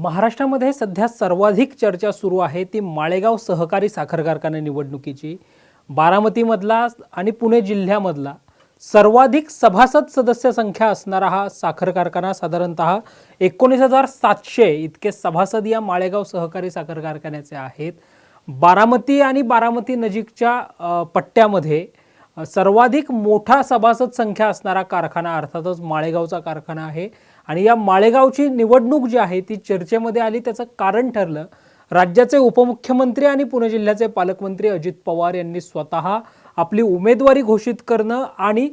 महाराष्ट्रामध्ये सध्या सर्वाधिक चर्चा सुरू आहे ती माळेगाव सहकारी साखर कारखाना निवडणुकीची. बारामतीमधला आणि पुणे जिल्ह्यामधला सर्वाधिक सभासद सदस्य संख्या असणारा हा साखर कारखाना साधारणतः एकोणीस हजार सातशे इतके सभासद या माळेगाव सहकारी साखर कारखान्याचे आहेत. बारामती आणि बारामती नजीकच्या पट्ट्यामध्ये सर्वाधिक मोठा सभासद संख्या असणारा कारखाना अर्थातच माळेगावचा कारखाना आहे. आणि या माळेगावची निवडणूक जी आहे ती चर्चेमध्ये आली. त्याचं कारण ठरलं. राज्याचे उपमुख्यमंत्री आणि पुणे जिल्ह्याचे पालकमंत्री अजित पवार यांनी स्वतः आपली उमेदवारी घोषित करणं आणि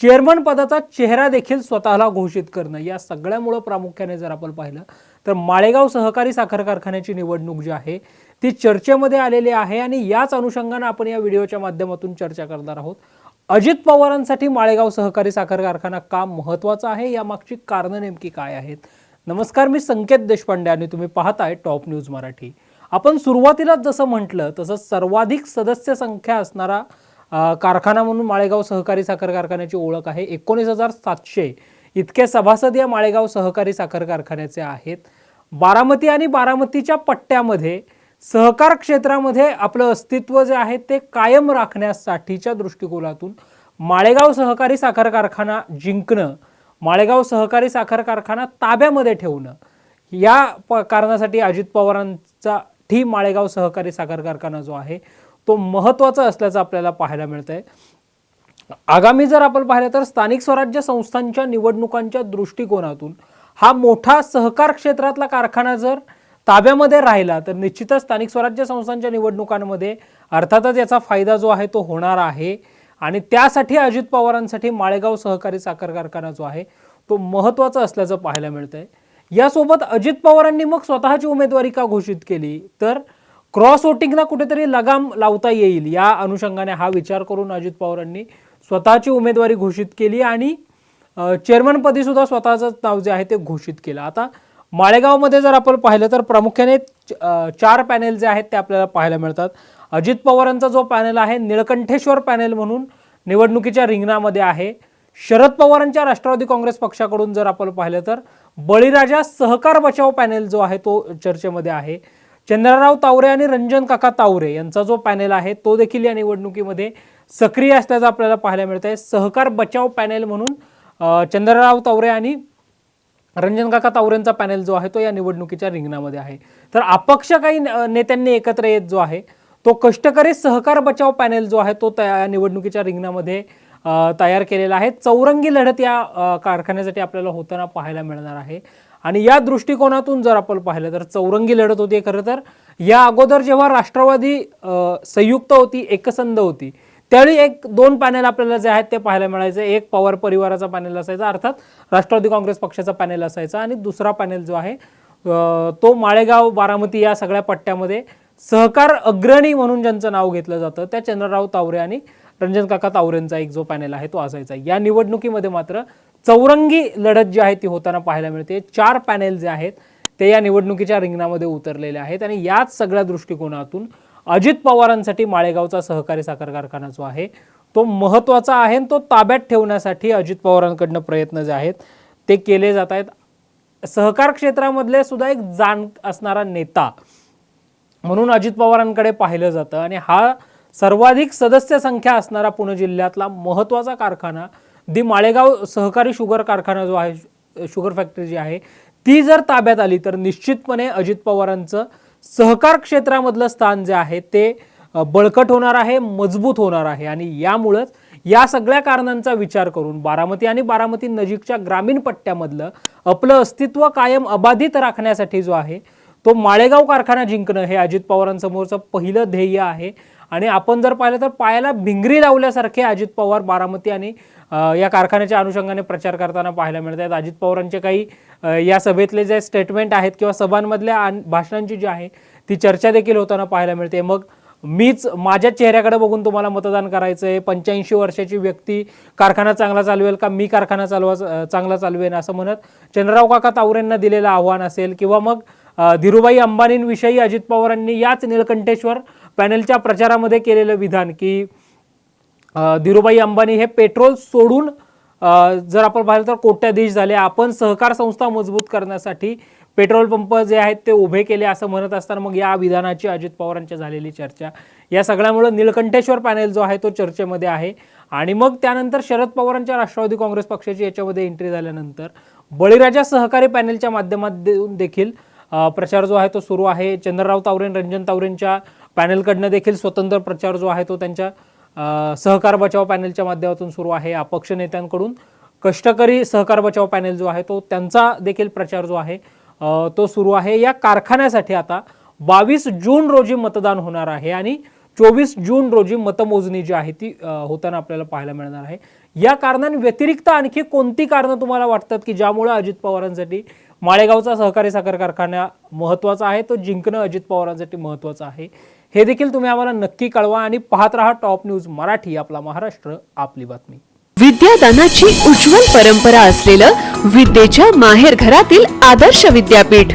चेअरमन पदाचा चेहरा देखील स्वतःला घोषित करणं या सगळ्यामुळं प्रामुख्याने जर आपण पाहिलं तर माळेगाव सहकारी साखर कारखान्याची निवडणूक जी आहे ती चर्चेमध्ये आलेली आहे. आणि याच अनुषंगानं आपण या व्हिडिओच्या माध्यमातून चर्चा करणार आहोत. अजित पवारांसाठी माळेगाव सहकारी साखर कारखाना का महत्त्वाचा आहे. यामागची कारणं नेमकी काय आहेत? नमस्कार मी संकेत देशपांडे आणि तुम्ही पाहताय टॉप न्यूज मराठी. आपण सुरुवातीलाच जसं म्हटलं तसं सर्वाधिक सदस्य संख्या असणारा कारखाना म्हणून माळेगाव सहकारी साखर कारखान्याची ओळख आहे. एकोणीस हजार सातशे इतके सभासद या माळेगाव सहकारी साखर कारखान्याचे आहेत. बारामती आणि बारामतीच्या पट्ट्यामध्ये सहकार क्षेत्रामध्ये आपलं अस्तित्व जे आहे ते कायम राखण्यासाठीच्या दृष्टिकोनातून माळेगाव सहकारी साखर कारखाना जिंकणं माळेगाव सहकारी साखर कारखाना ताब्यामध्ये ठेवणं या प कारणासाठी अजित पवारांचा ठी माळेगाव सहकारी साखर कारखाना जो आहे तो महत्त्वाचा असल्याचं आपल्याला पाहायला मिळतं आहे आगामी जर आपण पाहिलं तर स्थानिक स्वराज्य संस्थांच्या निवडणुकांच्या दृष्टिकोनातून हा मोठा सहकार क्षेत्रातला कारखाना जर ताब्यामध्ये राहिला तर निश्चितच स्थानिक स्वराज्य संस्थांच्या निवडणुकांमध्ये अर्थातच याचा फायदा जो आहे तो होणार आहे. आणि त्यासाठी अजित पवारांसाठी माळेगाव सहकारी साखर कारखाना जो आहे तो महत्त्वाचा असल्याचं पाहायला मिळतं आहे यासोबत अजित पवारांनी मग स्वतःची उमेदवारी का घोषित केली? तर क्रॉस वोटिंगला कुठेतरी लगाम लावता येईल या अनुषंगाने हा विचार करून अजित पवारांनी स्वतःची उमेदवारी घोषित केली आणि चेअरमनपदी सुद्धा स्वतःचं नाव जे आहे ते घोषित केलं. आता माळेगावमध्ये जर आपण पाहिलं तर प्रामुख्याने च- चार पॅनेल जे आहेत ते आपल्याला पाहायला मिळतात. अजित पवारांचा जो पॅनेल आहे निळकंठेश्वर पॅनेल म्हणून निवडणुकीच्या रिंगणामध्ये आहे. शरद पवारांच्या राष्ट्रवादी काँग्रेस पक्षाकडून जर आपण पाहिलं तर बळीराजा सहकार बचाव पॅनेल जो आहे तो चर्चेमध्ये आहे. चंद्रराव तावरे आणि रंजन काका तावरे यांचा जो पॅनेल आहे तो देखील या निवडणुकीमध्ये सक्रिय असल्याचं आपल्याला पाहायला मिळत आहे सहकार बचाव पॅनेल म्हणून चंद्रराव तावरे आणि रंजन काका तावरेंचा पॅनेल जो आहे तो या निवडणुकीच्या रिंगणामध्ये आहे. तर अपक्ष काही न- नेत्यांनी एकत्र येत जो आहे तो कष्टकरी सहकार बचाव पॅनेल जो आहे तो त्या निवडणुकीच्या रिंगणामध्ये तयार केलेला आहे. चौरंगी लढत या कारखान्यासाठी आपल्याला होताना पाहायला मिळणार आहे. आणि या दृष्टिकोनातून जर आपण पाहिलं तर चौरंगी लढत होती खरं तर. या अगोदर जेव्हा राष्ट्रवादी संयुक्त होती एकसंध होती त्यावेळी एक दोन पॅनेल आपल्याला जे आहेत ते पाहायला मिळायचं. एक पवार परिवाराचा पॅनेल असायचा अर्थात राष्ट्रवादी काँग्रेस पक्षाचा पॅनेल असायचा आणि दुसरा पॅनेल जो आहे तो माळेगाव बारामती या सगळ्या पट्ट्यामध्ये सहकार अग्रणी म्हणून ज्यांचं नाव घेतलं जातं त्या चंद्रराव तावरे आणि रंजन काका तावरेंचा एक जो पॅनेल आहे तो असायचा. या निवडणुकीमध्ये मात्र चौरंगी लढत जी आहे ती होताना पाहायला मिळते. चार पॅनेल जे आहेत ते या निवडणुकीच्या रिंगणामध्ये उतरलेले आहेत आणि याच सगळ्या दृष्टिकोनातून अजित पवारांसाठी माळेगावचा सहकारी साखर कारखाना जो आहे तो महत्त्वाचा आहे आणि तो ताब्यात ठेवण्यासाठी अजित पवारांकडनं प्रयत्न जे आहेत ते केले जात आहेत. सहकार क्षेत्रामधले सुद्धा एक जाण असणारा नेता म्हणून अजित पवारांकडे पाहिलं जातं आणि हा सर्वाधिक सदस्य संख्या असणारा पुणे जिल्ह्यातला महत्त्वाचा कारखाना दी माळेगाव सहकारी शुगर कारखाना जो आहे शुगर फॅक्टरी जी आहे ती जर ताब्यात आली तर निश्चितपणे अजित पवारांचं सहकार क्षेत्रामधलं स्थान जे आहे ते बळकट होणार आहे मजबूत होणार आहे. आणि यामुळंच या सगळ्या कारणांचा विचार करून बारामती आणि बारामती नजीकच्या ग्रामीण पट्ट्यामधलं आपलं अस्तित्व कायम अबाधित राखण्यासाठी जो आहे तो माळेगाव कारखाना जिंकणं हे अजित पवारांसमोरचं पहिलं ध्येय आहे. आणि आपण जर पाहिलं तर पायाला भिंगरी लावल्यासारखे अजित पवार बारामती आणि या कारखान्याच्या अनुषंगाने प्रचार करताना पाहायला मिळत आहेत. अजित पवारांचे काही या सभेतले जे स्टेटमेंट आहेत किंवा सभांमधल्या आन- भाषणांची जी आहे ती चर्चा देखील होताना पाहायला मिळते. मग मीच माझ्या चेहऱ्याकडे बघून तुम्हाला मतदान करायचं आहे पंच्याऐंशी वर्षाची व्यक्ती कारखाना चांगला चालवेल का? मी कारखाना चालवा चांगला चालवेन असं म्हणत चंद्रराव काका तावरेंना दिलेलं आव्हान असेल किंवा मग धीरूभाई अंबानींविषयी अजित पवारांनी याच निळकंठेश्वर पॅनेलच्या प्रचारामध्ये केलेलं विधान की धीरूभाई अंबानी हे पेट्रोल सोडून जर आपण पाहिलं तर कोट्याधीश झाले. आपण सहकार संस्था मजबूत करण्यासाठी पेट्रोल पंप जे आहेत ते उभे केले असं म्हणत असताना मग या विधानाची अजित पवारांच्या झालेली चर्चा. या सगळ्यामुळं निळकंठेश्वर पॅनेल जो आहे तो चर्चेमध्ये आहे. आणि मग त्यानंतर शरद पवारांच्या राष्ट्रवादी काँग्रेस पक्षाची याच्यामध्ये एंट्री झाल्यानंतर बळीराजा सहकारी पॅनेलच्या माध्यमातून देखील प्रचार जो आहे तो सुरू आहे. चंद्रराव तावरेन रंजन तावरेंच्या पॅनलकडनं देखील स्वतंत्र प्रचार जो आहे तो त्यांच्या सहकार बचाव पॅनलच्या माध्यमातून सुरू आहे. अपक्ष नेत्यांकडून कष्टकरी सहकार बचाव पॅनेल जो आहे तो त्यांचा देखील प्रचार जो आहे तो सुरू आहे. या कारखान्यासाठी आता बावीस जून रोजी मतदान होणार आहे आणि चोवीस जून रोजी मतमोजणी जी आहे ती होताना आपल्याला पाहायला मिळणार आहे. या कारणांव्यतिरिक्त आणखी कोणती कारणं तुम्हाला वाटतात की ज्यामुळे अजित पवारांसाठी माळेगावचा सहकारी साखर कारखाना महत्त्वाचा आहे तो जिंकणं अजित पवारांसाठी महत्त्वाचं आहे? हे देखील तुम्ही आम्हाला नक्की कळवा आणि पाहत राहा टॉप न्यूज मराठी आपला महाराष्ट्र आपली बातमी. विद्यादानाची उज्ज्वल परंपरा असलेलं विद्येच्या माहेर घरातील आदर्श विद्यापीठ